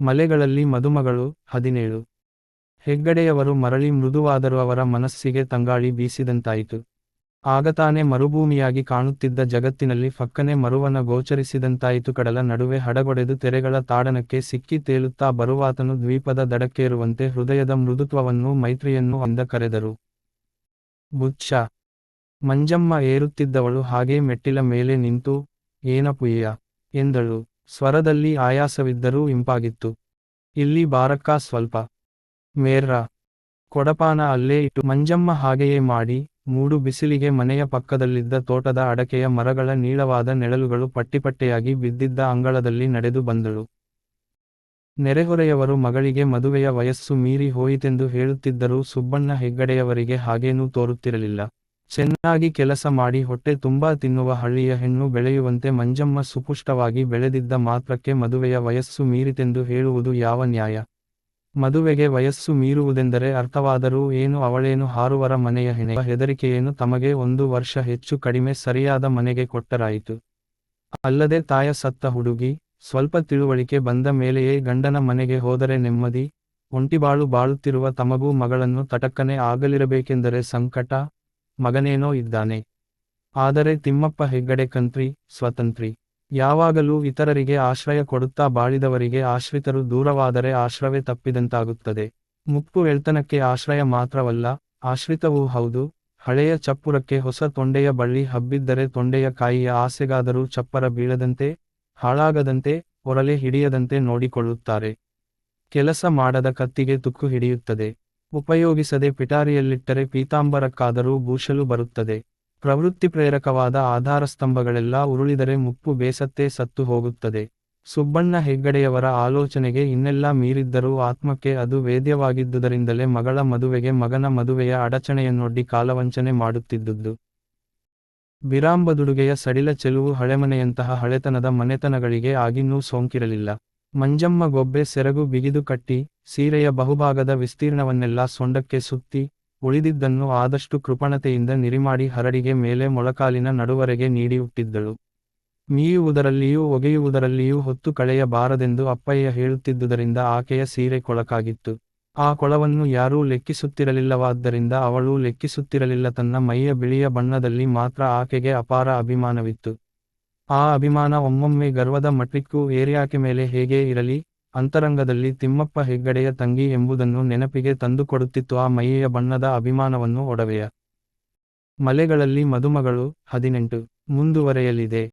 ಮಲೆಗಳಲ್ಲಿ ಮದುಮಗಳು, ಹದಿನೇಳು. ಹೆಗ್ಗಡೆಯವರು ಮರಳಿ ಮೃದುವಾದರೂ ಅವರ ಮನಸ್ಸಿಗೆ ತಂಗಾಳಿ ಬೀಸಿದಂತಾಯಿತು. ಆಗತಾನೆ ಮರುಭೂಮಿಯಾಗಿ ಕಾಣುತ್ತಿದ್ದ ಜಗತ್ತಿನಲ್ಲಿ ಫಕ್ಕನೆ ಮರುವನ ಗೋಚರಿಸಿದಂತಾಯಿತು. ಕಡಲ ನಡುವೆ ಹಡಗೊಡೆದು ತೆರೆಗಳ ತಾಡನಕ್ಕೆ ಸಿಕ್ಕಿ ತೇಲುತ್ತಾ ಬರುವಾತನು ದ್ವೀಪದ ದಡಕ್ಕೇರುವಂತೆ ಹೃದಯದ ಮೃದುತ್ವವನ್ನು ಮೈತ್ರಿಯನ್ನು ಅಂದ ಕರೆದರು. ಬುಚ್ಚ ಮಂಜಮ್ಮ ಏರುತ್ತಿದ್ದವಳು ಹಾಗೇ ಮೆಟ್ಟಿಲ ಮೇಲೆ ನಿಂತು ಏನಪುಯ್ಯ ಎಂದಳು. ಸ್ವರದಲ್ಲಿ ಆಯಾಸವಿದ್ದರೂ ಇಂಪಾಗಿತ್ತು. ಇಲ್ಲಿ ಬಾರಕ್ಕ ಸ್ವಲ್ಪ. ಮೇರ್ರ. ಕೊಡಪಾನ ಅಲ್ಲೇ ಇಟ್ಟು ಮಂಜಮ್ಮ ಹಾಗೆಯೇ ಮಾಡಿ, ಮೂಡು ಬಿಸಿಲಿಗೆ ಮನೆಯ ಪಕ್ಕದಲ್ಲಿದ್ದ ತೋಟದ ಅಡಕೆಯ ಮರಗಳ ನೀಳವಾದ ನೆಳಲುಗಳು ಪಟ್ಟಿಪಟ್ಟೆಯಾಗಿ ಬಿದ್ದಿದ್ದ ಅಂಗಳದಲ್ಲಿ ನಡೆದು ಬಂದಳು. ನೆರೆಹೊರೆಯವರು ಮಗಳಿಗೆ ಮದುವೆಯ ವಯಸ್ಸು ಮೀರಿ ಹೋಯಿತೆಂದು ಹೇಳುತ್ತಿದ್ದರೂ ಸುಬ್ಬಣ್ಣ ಹೆಗ್ಗಡೆಯವರಿಗೆ ಹಾಗೇನೂ ತೋರುತ್ತಿರಲಿಲ್ಲ. ಚೆನ್ನಾಗಿ ಕೆಲಸ ಮಾಡಿ ಹೊಟ್ಟೆ ತುಂಬಾ ತಿನ್ನುವ ಹಳ್ಳಿಯ ಹೆಣ್ಣು ಬೆಳೆಯುವಂತೆ ಮಂಜಮ್ಮ ಸುಪುಷ್ಟವಾಗಿ ಬೆಳೆದಿದ್ದ ಮಾತ್ರಕ್ಕೆ ಮದುವೆಯ ವಯಸ್ಸು ಮೀರಿತೆಂದು ಹೇಳುವುದು ಯಾವ ನ್ಯಾಯ? ಮದುವೆಗೆ ವಯಸ್ಸು ಮೀರುವುದೆಂದರೆ ಅರ್ಥವಾದರೂ ಏನು ಅವಳೇನು ಹಾರುವರ ಮನೆಯ ಹೆಣೆ? ಹೆದರಿಕೆಯೇನು ತಮಗೆ ಒಂದು ವರ್ಷ ಹೆಚ್ಚು ಕಡಿಮೆ ಸರಿಯಾದ ಮನೆಗೆ ಕೊಟ್ಟರಾಯಿತು. ಅಲ್ಲದೆ ತಾಯ ಸತ್ತ ಹುಡುಗಿ, ಸ್ವಲ್ಪ ತಿಳುವಳಿಕೆ ಬಂದ ಮೇಲೆಯೇ ಗಂಡನ ಮನೆಗೆ ಹೋದರೆ ನೆಮ್ಮದಿ, ಒಂಟಿಬಾಳು ಬಾಳುತ್ತಿರುವ ತಮಗೂ ಮಗಳನ್ನು ತಟಕ್ಕನೆ ಆಗಲಿರಬೇಕೆಂದರೆ ಸಂಕಟ ಮಗನೇನೋ ಇದ್ದಾನೆ. ಆದರೆ ತಿಮ್ಮಪ್ಪ ಹೆಗ್ಗಡೆ ಕಂತ್ರಿ, ಸ್ವತಂತ್ರಿ. ಯಾವಾಗಲೂ ಇತರರಿಗೆ ಆಶ್ರಯ ಕೊಡುತ್ತಾ ಬಾಳಿದವರಿಗೆ ಆಶ್ರಿತರು ದೂರವಾದರೆ ಆಶ್ರವೇ ತಪ್ಪಿದಂತಾಗುತ್ತದೆ. ಮುಪ್ಪು ಎಳ್ತನಕ್ಕೆ ಆಶ್ರಯ ಮಾತ್ರವಲ್ಲ, ಆಶ್ರಿತವೂ ಹೌದು, ಹಳೆಯ ಚಪ್ಪುರಕ್ಕೆ ಹೊಸ ತೊಂಡೆಯ ಬಳ್ಳಿ ಹಬ್ಬಿದ್ದರೆ ತೊಂಡೆಯ ಕಾಯಿಯ ಆಸೆಗಾದರೂ ಚಪ್ಪರ ಬೀಳದಂತೆ, ಹಾಳಾಗದಂತೆ, ಒರಲೆ ಹಿಡಿಯದಂತೆ ನೋಡಿಕೊಳ್ಳುತ್ತಾರೆ. ಕೆಲಸ ಮಾಡದ ಕತ್ತಿಗೆ ತುಕ್ಕು ಹಿಡಿಯುತ್ತದೆ. ಉಪಯೋಗಿಸದೆ ಪಿಟಾರಿಯಲ್ಲಿಟ್ಟರೆ ಪೀತಾಂಬರಕ್ಕಾದರೂ ಬೂಷಲು ಬರುತ್ತದೆ. ಪ್ರವೃತ್ತಿ ಪ್ರೇರಕವಾದ ಆಧಾರಸ್ತಂಭಗಳೆಲ್ಲ ಉರುಳಿದರೆ ಮುಪ್ಪು ಬೇಸತ್ತೇ ಸತ್ತು ಹೋಗುತ್ತದೆ. ಸುಬ್ಬಣ್ಣ ಹೆಗ್ಗಡೆಯವರ ಆಲೋಚನೆಗೆ ಇನ್ನೆಲ್ಲ ಮೀರಿದ್ದರೂ ಆತ್ಮಕ್ಕೆ ಅದು ವೇದ್ಯವಾಗಿದ್ದುದರಿಂದಲೇ ಮಗಳ ಮದುವೆಗೆ ಮಗನ ಮದುವೆಯ ಅಡಚಣೆಯನ್ನೊಡ್ಡಿ ಕಾಲವಂಚನೆ ಮಾಡುತ್ತಿದ್ದುದು ಬಿರಾಂಬದುಡುಗೆಯ ಸಡಿಲ ಚೆಲುವು ಹಳೆಮನೆಯಂತಹ ಹಳೆತನದ ಮನೆತನಗಳಿಗೆ ಆಗಿನ್ನೂ ಸೋಂಕಿರಲಿಲ್ಲ. ಮಂಜಮ್ಮ ಗೊಬ್ಬೆ ಸೆರಗು ಬಿಗಿದು ಕಟ್ಟಿ, ಸೀರೆಯ ಬಹುಭಾಗದ ವಿಸ್ತೀರ್ಣವನ್ನೆಲ್ಲ ಸೊಂಡಕ್ಕೆ ಸುತ್ತಿ, ಉಳಿದಿದ್ದನ್ನು ಆದಷ್ಟು ಕೃಪಣತೆಯಿಂದ ನಿರಿಮಾಡಿ ಹರಡಿಗೆ ಮೇಲೆ ಮೊಳಕಾಲಿನ ನಡುವರೆಗೆ ನೀಡಿ ಹುಟ್ಟಿದ್ದಳು. ಮೀಯುವುದರಲ್ಲಿಯೂ ಒಗೆಯುವುದರಲ್ಲಿಯೂ ಹೊತ್ತು ಕಳೆಯಬಾರದೆಂದು ಅಪ್ಪಯ್ಯ ಹೇಳುತ್ತಿದ್ದುದರಿಂದ ಆಕೆಯ ಸೀರೆ ಕೊಳಕಾಗಿತ್ತು. ಆ ಕೊಳವನ್ನು ಯಾರೂ ಲೆಕ್ಕಿಸುತ್ತಿರಲಿಲ್ಲವಾದ್ದರಿಂದ ಅವಳೂ ಲೆಕ್ಕಿಸುತ್ತಿರಲಿಲ್ಲ ತನ್ನ ಮೈಯ ಬಿಳಿಯ ಬಣ್ಣದಲ್ಲಿ ಮಾತ್ರ ಆಕೆಗೆ ಅಪಾರ ಅಭಿಮಾನವಿತ್ತು. ಆ ಅಭಿಮಾನ ಒಮ್ಮೊಮ್ಮೆ ಗರ್ವದ ಮಟ್ಟಿಕ್ಕೂ ಏರಿಯಾಕೆ ಮೇಲೆ ಹೇಗೆ ಇರಲಿ, ಅಂತರಂಗದಲ್ಲಿ ತಿಮ್ಮಪ್ಪ ಹೆಗ್ಗಡೆಯ ತಂಗಿ ಎಂಬುದನ್ನು ನೆನಪಿಗೆ ತಂದುಕೊಡುತ್ತಿತ್ತು ಆ ಮೈಯ ಬಣ್ಣದ ಅಭಿಮಾನವನ್ನು ಒಡವೆಯ ಮಲೆಗಳಲ್ಲಿ ಮದುಮಗಳು ಹದಿನೆಂಟು ಮುಂದುವರೆಯಲಿದೆ.